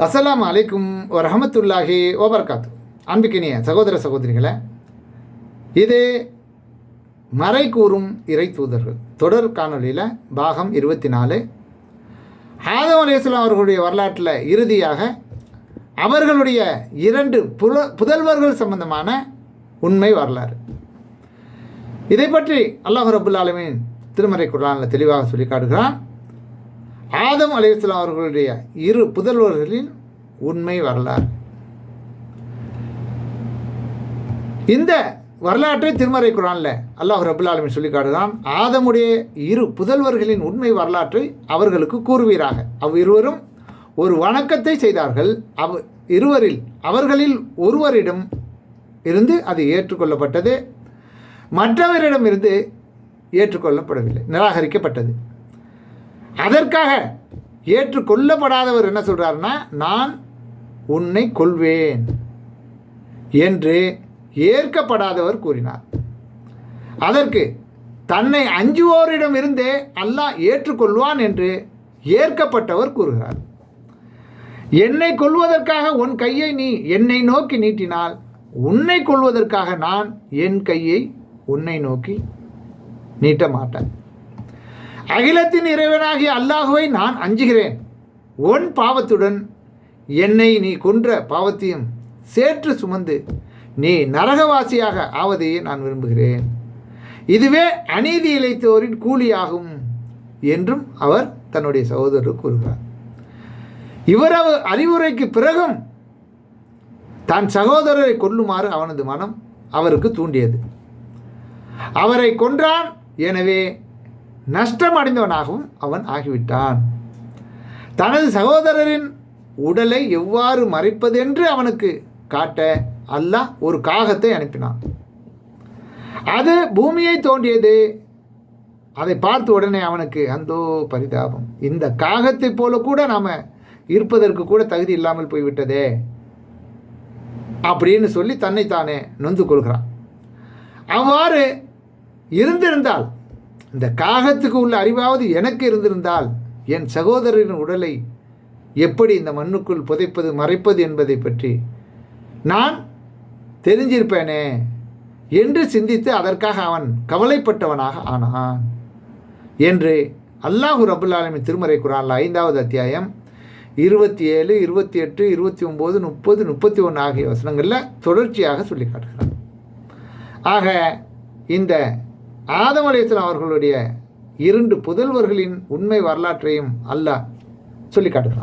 அஸ்லாம் அலைக்கும் ரஹமத்துல்லாஹி ஓபர்காத்து அன்பிக்கினிய சகோதர சகோதரிகளை இது மறை கூறும் இறை தூதர்கள். தொடர் காணொளியில் பாகம் இருபத்தி நாலு ஆதம் அலையாம் அவர்களுடைய வரலாற்றில் இறுதியாக அவர்களுடைய இரண்டு புல புதல்வர்கள் சம்பந்தமான உண்மை வரலாறு. இதை பற்றி அல்லாஹ் ரபுல் திருமறை குரானில் தெளிவாக சொல்லி காட்டுகிறான். ஆதம் அலையாம் அவர்களுடைய இரு புதல்வர்களின் உண்மை வரலாறு. இந்த வரலாற்றை திருமறை குரானில் அல்லாஹ் ரபுல் ஆலமின் சொல்லி காட்டுகிறான் ஆதமுடைய இரு புதல்வர்களின் உண்மை வரலாற்றை அவர்களுக்கு கூறுவீராக. அவ் இருவரும் ஒரு வணக்கத்தை செய்தார்கள். அவ் இருவரில் அவர்களில் ஒருவரிடம் இருந்து அது ஏற்றுக்கொள்ளப்பட்டது. மற்றவரிடம் இருந்து ஏற்றுக்கொள்ளப்படவில்லை நிராகரிக்கப்பட்டது. அதற்காக ஏற்றுக்கொள்ளப்படாதவர் என்ன சொல்கிறாருன்னா நான் உன்னை கொள்வேன் என்று ஏற்கப்படாதவர் கூறினார். அதற்கு தன்னை அஞ்சுவோரிடம் இருந்தே அல்லாஹ் ஏற்றுக்கொள்வான் என்று ஏற்கப்பட்டவர் கூறுகிறார். என்னை கொள்வதற்காக உன் கையை நீ என்னை நோக்கி நீட்டினால் உன்னை கொள்வதற்காக நான் என் கையை உன்னை நோக்கி நீட்ட மாட்டேன். அகிலத்தின் இறைவனாகிய அல்லாஹுவை நான் அஞ்சுகிறேன். உன் பாவத்துடன் என்னை நீ கொன்ற பாவத்தையும் சேற்று சுமந்து நீ நரகவாசியாக ஆவதையே நான் விரும்புகிறேன். இதுவே அநீதி இழைத்தோரின் கூலியாகும் என்றும் அவர் தன்னுடைய சகோதரர் கூறுகிறார். இவரது அறிவுரைக்கு பிறகும் தன் சகோதரரை கொல்லுமாறு அவனது மனம் அவருக்கு தூண்டியது. அவரை கொன்றான் எனவே நஷ்டம் அடைந்தவனாகவும் அவன் ஆகிவிட்டான். தனது சகோதரரின் உடலை எவ்வாறு மறைப்பதென்று அவனுக்கு காட்ட அல்லாஹ் ஒரு காகத்தை அனுப்பினான். அது பூமியை தோண்டியது அதை பார்த்த உடனே அவனுக்கு அந்தோ பரிதாபம். இந்த காகத்தை போல கூட நாம் இருப்பதற்கு கூட தகுதி இல்லாமல் போய்விட்டதே அப்படின்னு சொல்லி தன்னைத்தானே நொந்து கொள்கிறான். அவ்வாறு இருந்திருந்தால் இந்த காகத்துக்கு உள்ள அறிவாவது எனக்கு இருந்திருந்தால் என் சகோதரரின் உடலை எப்படி இந்த மண்ணுக்குள் புதைப்பது மறைப்பது என்பதை பற்றி நான் தெரிஞ்சிருப்பேனே என்று சிந்தித்து அதற்காக அவன் கவலைப்பட்டவனாக ஆனான் என்று அல்லாஹு ரபுல் திருமறை குரான் ஐந்தாவது அத்தியாயம் இருபத்தி ஏழு இருபத்தி எட்டு இருபத்தி ஒம்பது முப்பது முப்பத்தி ஒன்று ஆகிய வசனங்களில் தொடர்ச்சியாக சொல்லி காட்டுகிறான். ஆக இந்த ஆதம் அலையஸ்லாம் அவர்களுடைய இரண்டு புதல்வர்களின் உண்மை வரலாற்றையும் அல்லாஹ் சொல்லி காட்டுகிறான்.